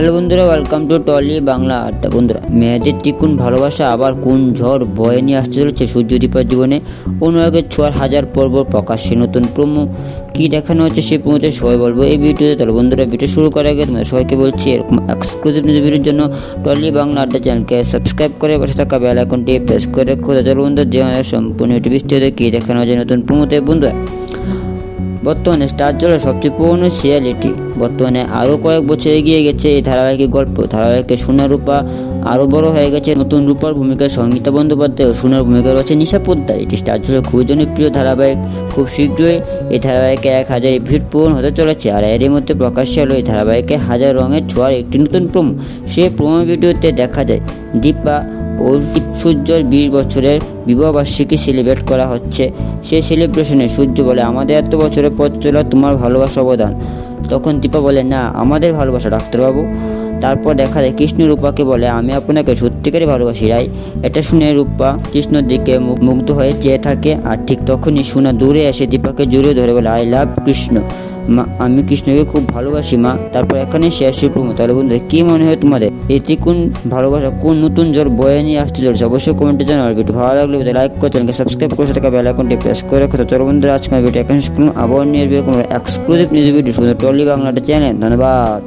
Hello বন্ধুরা welcome to trolley Bangla আড্ডা বন্ধুরা, মেয়েদের টিকুন ভালোবাসা আবার কোন ঝড় বয়ে নিয়ে আসতে চলেছে সূর্যদীপার জীবনে? অনুরাগের ছোঁয়ার হাজার পর্ব প্রকাশ্যে নতুন প্রমো। কী দেখানো হচ্ছে সেই প্রমোতে সবাই বলব এই ভিডিওতে। তাহলে বন্ধুরা, ভিডিও শুরু করার আগে তোমাদের সবাইকে বলছি, এরকম এক্সক্লুসিভ নিউজ ভিডিওর জন্য টলি বাংলা আড্ডা চ্যানেলকে সাবস্ক্রাইব করে পাশে থাকা বেল আইকনটি প্রেস করে খোঁজা চলো বন্ধুরা, যে সম্পূর্ণ ভিডিও বিস্তৃত কী দেখানো হচ্ছে নতুন প্রমোতে বন্ধুরা। বর্তমানে স্টার জলের সবচেয়ে পুরনো সিরিয়ালিটি বর্তমানে আরও কয়েক বছর এগিয়ে গেছে এই ধারাবাহিকের গল্প। ধারাবাহিকের সোনা রূপা আরও বড় হয়ে গেছে। নতুন রূপার ভূমিকায় সঙ্গীতা বন্দ্যোপাধ্যায় ও সোনার ভূমিকা রয়েছে নিশা পোদ্দার। এটি স্টার জলের খুবই জনপ্রিয় ধারাবাহিক। খুব শীঘ্রই এই ধারাবাহিকে এক হাজার ভিড় পূরণ হতে চলেছে। আর এরই মধ্যে প্রকাশ্যে হলো এই ধারাবাহিকে হাজার রঙের ছোঁয়ার একটি নতুন প্রোমো। সেই প্রোমো ভিডিওতে দেখা যায়, দীপা ও সূর্যর বিশ বছরের বিবাহবার্ষিকী সেলিব্রেট করা হচ্ছে। সেই সেলিব্রেশনে সূর্য বলে, আমাদের এত বছরের পথ চলা তোমার ভালোবাসা অবদান। তখন দীপা বলে, না, আমাদের ভালোবাসা ডাক্তারবাবু। তারপর দেখা যায়, কৃষ্ণ রূপাকে বলে, আমি আপনাকে সত্যিকারই ভালোবাসি, রাই। এটা শুনে রূপা কৃষ্ণর দিকে মুগ্ধ হয়ে চেয়ে থাকে। আর ঠিক তখনই সোনা দূরে এসে দীপাকে জুড়ে ধরে বলে আই লাভ কৃষ্ণ। মা, আমি কৃষ্ণকে খুব ভালোবাসি, মা। তারপর এখানে শেষ প্রমো তাহলে বন্ধু কী মনে হয় তোমাদের? এটি কোন ভালোবাসা? কোন নতুন জ্বর, বয়ে নিয়ে আসতে চলছে? অবশ্যই কমেন্টে জানাও। ভিডিও ভালো লাগলে লাইক করে চ্যানেলকে সাবস্ক্রাইব করে থাকা বেল আইকনটি প্রেস করে রাখো। চলো বন্ধুরা, আজকে ভিডিও এখানে আবার নিয়ে কোনো এক্সক্লুসিভ নিউজ ভিডিও শুধু টলি বাংলাটা চ্যানেল ধন্যবাদ।